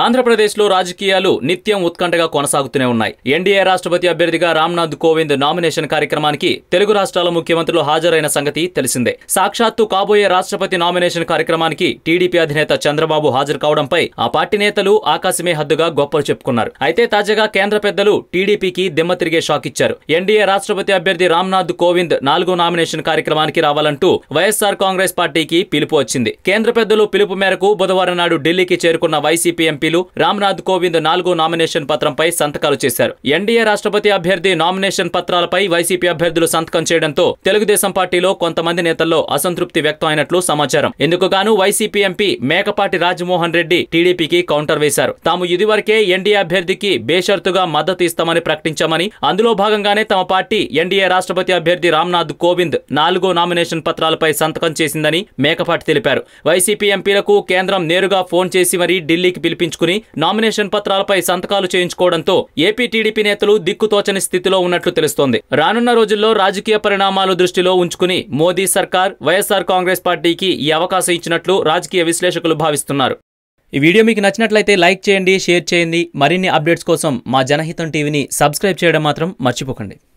ఆంధ్రప్రదేశ్లో రాజకీయాలు నిత్యం ఉత్కంఠగా కొనసాగుతూనే ఉన్నాయి. ఎన్డీఏ రాష్ట్రపతి అభ్యర్థిగా రామ్నాథ్ కోవింద్ నామినేషన్ కార్యక్రమానికి తెలుగు రాష్ట్రాల ముఖ్యమంత్రులు హాజరైన సంగతి తెలిసిందే. సాక్షాత్తు కాబోయే రాష్ట్రపతి నామినేషన్ కార్యక్రమానికి టీడీపీ అధినేత చంద్రబాబు హాజరు కావడంపై ఆ పార్టీ నేతలు ఆకాశమే హద్దుగా గొప్పలు చెప్పుకున్నారు. అయితే తాజాగా కేంద్ర పెద్దలు టీడీపీకి దిమ్మ తిరిగే షాక్ ఇచ్చారు. ఎన్డీఏ రాష్ట్రపతి అభ్యర్థి రామ్నాథ్ కోవింద్ నాలుగో నామినేషన్ కార్యక్రమానికి రావాలంటూ వైఎస్సార్ కాంగ్రెస్ పార్టీకి పిలుపు వచ్చింది. కేంద్ర పెద్దలు పిలుపు మేరకు బుధవారం నాడు ఢిల్లీకి చేరుకున్న వైసీపీ ఎంపీలు రామ్నాథ్ కోవింద్ నాలుగో నామినేషన్ పత్రంపై సంతకాలు చేశారు. ఎన్డీఏ రాష్ట్రపతి అభ్యర్థి నామినేషన్ పత్రాలపై వైసీపీ అభ్యర్థులు సంతకం చేయడంతో తెలుగుదేశం పార్టీలో కొంతమంది నేతల్లో అసంతృప్తి వ్యక్తం అయినట్లు సమాచారం. ఇందుకుగాను వైసీపీ ఎంపీ మేకపాటి రాజమోహన్ రెడ్డి టీడీపీకి కౌంటర్ వేశారు. తాము ఇదివరకే ఎన్డీఏ అభ్యర్థికి బేషరతుగా మద్దతు ఇస్తామని ప్రకటించామని అందులో భాగంగానే తమ పార్టీ ఎన్డీఏ రాష్ట్రపతి అభ్యర్థి రామ్నాథ్ కోవింద్ నాలుగో నామినేషన్ పత్రాలపై సంతకం చేసిందని మేకపాటి తెలిపారు. వైసీపీ ఎంపీలకు కేంద్రం నేరుగా ఫోన్ చేసి మరీ ఢిల్లీకి చేయించుకుని నామినేషన్ పత్రాలపై సంతకాలు చేయించుకోవడంతో ఏపీ టీడీపీ నేతలు దిక్కుతోచని స్థితిలో ఉన్నట్లు తెలుస్తోంది. రానున్న రోజుల్లో రాజకీయ పరిణామాలు దృష్టిలో ఉంచుకుని మోదీ సర్కార్ వైఎస్ఆర్ కాంగ్రెస్ పార్టీకి ఈ అవకాశం ఇచ్చినట్లు రాజకీయ విశ్లేషకులు భావిస్తున్నారు. ఈ వీడియో మీకు నచ్చినట్లయితే లైక్ చేయండి షేర్ చేయండి. మరిన్ని అప్డేట్స్ కోసం మా జనహితం టీవీని సబ్స్క్రైబ్ చేయడం మాత్రం మర్చిపోకండి.